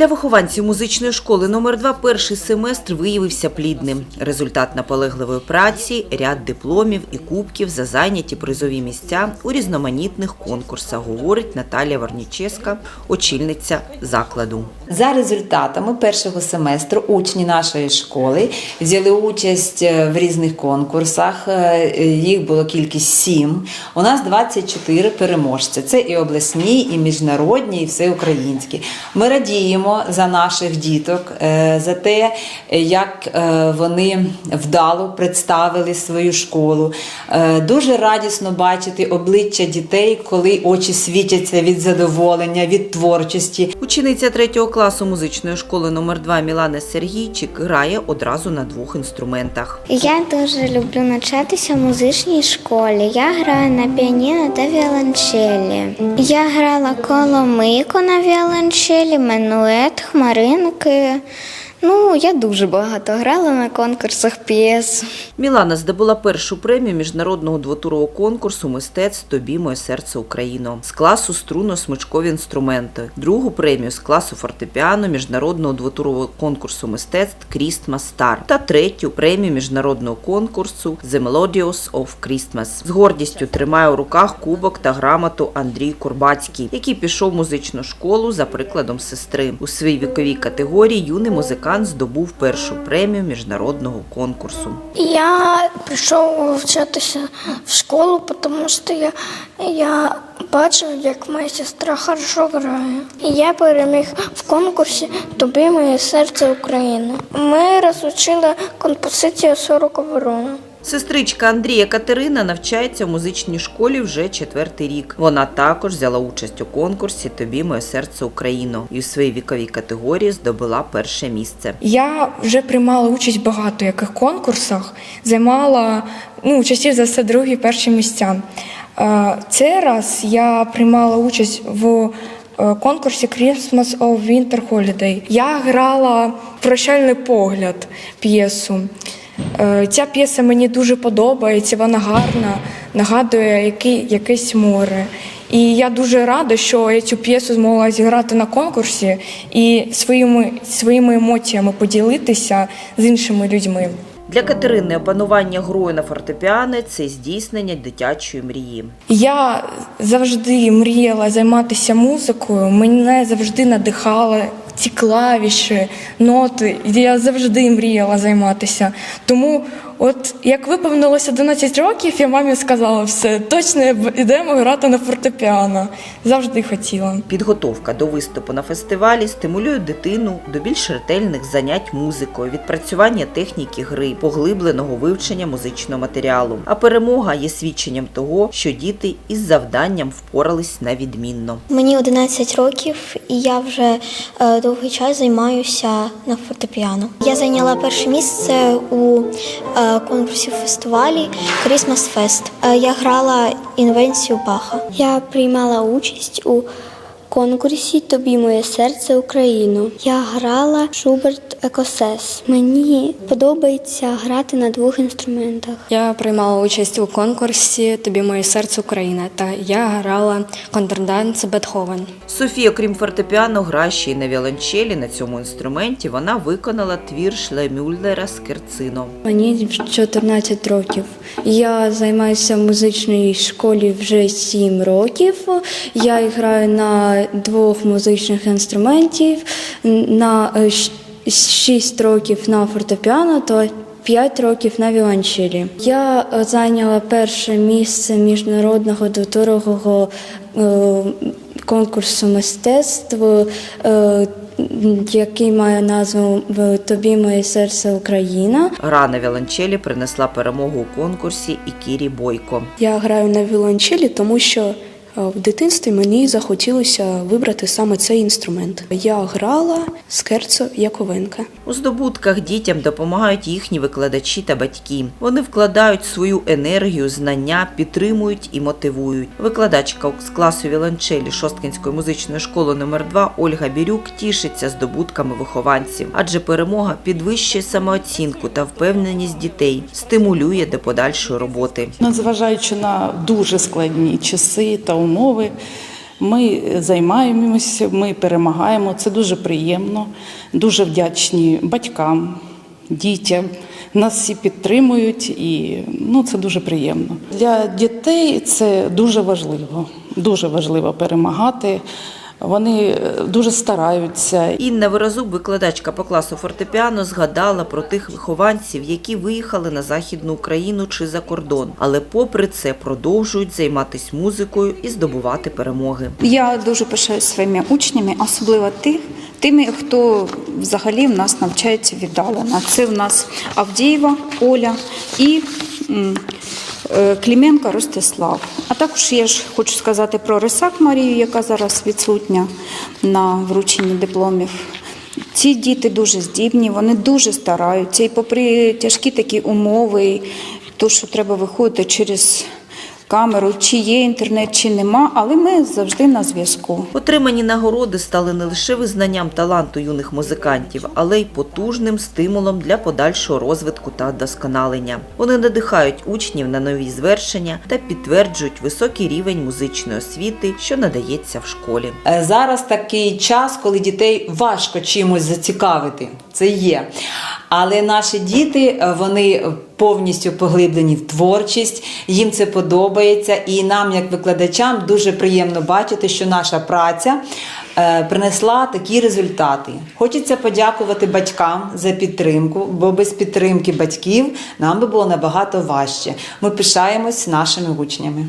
Для вихованців музичної школи номер 2 перший семестр виявився плідним. Результат наполегливої праці, ряд дипломів і кубків за зайняті призові місця у різноманітних конкурсах, говорить Наталія Варніческа, очільниця закладу. За результатами першого семестру учні нашої школи взяли участь е, в різних конкурсах. Е, Їх було кількість сім. У нас 24 переможця. Це і обласні, і міжнародні, і всеукраїнські. Ми радіємо за наших діток, е, за те, як е, вони вдало представили свою школу. Е, Дуже радісно бачити обличчя дітей, коли очі світяться від задоволення, від творчості. Учениця третього класу музичної школи номер 2 Мілана Сергійчик грає одразу на двох інструментах. Я дуже люблю навчатися в музичній школі. Я граю на піаніно та віолончелі. Я грала коломийку на віолончелі, менует, хмаринки. Ну, я дуже багато грала на конкурсах п'єс. Мілана здобула першу премію міжнародного двотурового конкурсу мистецтв Тобі моє серце Україно з класу струнно-смичкові інструменти, другу премію з класу фортепіано міжнародного двотурового конкурсу мистецтв Christmas Star та третю премію міжнародного конкурсу The Melodious of Christmas. З гордістю тримає у руках кубок та грамоту Андрій Курбацький, який пішов в музичну школу за прикладом сестри. У своїй віковій категорії юний музикант здобув першу премію міжнародного конкурсу. Я прийшов вчитися в школу, тому що я, я бачив, як моя сестра хорошо грає. І я переміг в конкурсі Тобі моє серце України. Ми розучили композицію 40 ворона. Сестричка Андрія Катерина навчається в музичній школі вже четвертий рік. Вона також взяла участь у конкурсі Тобі моє серце Україно і у своїй віковій категорії здобула перше місце. Я вже приймала участь в багато яких конкурсах, займала ну, частіше за все другі перші місця. Е, Цей раз я приймала участь в е, конкурсі Christmas of Winter Holiday. Я грала прощальний погляд п'єсу. Е, Ця п'єса мені дуже подобається, вона гарна, нагадує який, якесь море. І я дуже рада, що я цю п'єсу змогла зіграти на конкурсі і своїми, своїми емоціями поділитися з іншими людьми. Для Катерини опанування грою на фортепіано – це здійснення дитячої мрії. Я завжди мріяла займатися музикою. Мене завжди надихали ці клавіші, ноти. Я завжди мріяла займатися. Тому, от як виповнилося 11 років, я мамі сказала все, точно йдемо грати на фортепіано. Завжди хотіла. Підготовка до виступу на фестивалі стимулює дитину до більш ретельних занять музикою, відпрацювання техніки гри, поглибленого вивчення музичного матеріалу. А перемога є свідченням того, що діти із завданням впорались на відмінно. Мені 11 років, і я вже е, довгий час займаюся на фортепіано. Я зайняла перше місце у е, конкурсі фестивалі Fest. Е, я грала інвенцію Баха. Я приймала участь у конкурсі Тобі моє серце Україну. Я грала Шуберт Екосес. Мені подобається грати на двох інструментах. Я приймала участь у конкурсі Тобі моє серце Україна та я грала контрданс Бетховен. Софія, крім фортепіано, грає ще й на віолончелі. На цьому інструменті вона виконала твір Шлемюллера Скерцино. Мені 14 років. Я займаюся в музичній школі вже 7 років. Я граю на двох музичних інструментів, на 6 років на фортепіано та 5 років на віолончелі. Я е, зайняла перше місце міжнародного двотурового е, конкурсу мистецтв, е, який має назву Тобі моє серце Україна. Гра на віолончелі принесла перемогу у конкурсі і Кірі Бойко. Я граю на віолончелі, тому що е, в дитинстві мені захотілося вибрати саме цей інструмент. Я грала скерцо Яковенка. У здобутках дітям допомагають їхні викладачі та батьки. Вони вкладають свою енергію, знання, підтримують і мотивують. Викладачка з класу віолончелі Шосткинської музичної школи номер 2 Ольга Бірюк тішиться здобутками вихованців, адже перемога підвищує самооцінку та впевненість дітей, стимулює до подальшої роботи. Незважаючи на дуже складні часи та умови, Ми займаємося, ми перемагаємо. Це дуже приємно. Дуже вдячні батькам, дітям. Нас всі підтримують, і ну це дуже приємно. Для дітей це дуже важливо. Дуже важливо перемагати. Вони е, дуже стараються. Інна Виразуб, викладачка по класу фортепіано, згадала про тих вихованців, які виїхали на Західну Україну чи за кордон, але попри це продовжують займатися музикою і здобувати перемоги. Я дуже пишаюсь своїми учнями, особливо тих, тими, хто взагалі в нас навчається віддалено. Це в нас Авдієва, Оля і Кліменко Ростислав. А також я ж хочу сказати про Рисак Марію, яка зараз відсутня на врученні дипломів. Ці діти дуже здібні, вони дуже стараються. І попри тяжкі такі умови, то, що треба виходити через камеру, чи є інтернет, чи нема, але ми завжди на зв'язку. Отримані нагороди стали не лише визнанням таланту юних музикантів, але й потужним стимулом для подальшого розвитку та вдосконалення. Вони надихають учнів на нові звершення та підтверджують високий рівень музичної освіти, що надається в школі. Е, Зараз такий час, коли дітей важко чимось зацікавити. Це є. Але наші діти е, вони повністю поглиблені в творчість, їм це подобається, і нам, як викладачам, дуже приємно бачити, що наша праця е, принесла такі результати. Хочеться подякувати батькам за підтримку, бо без підтримки батьків нам би було набагато важче. Ми пишаємось нашими учнями.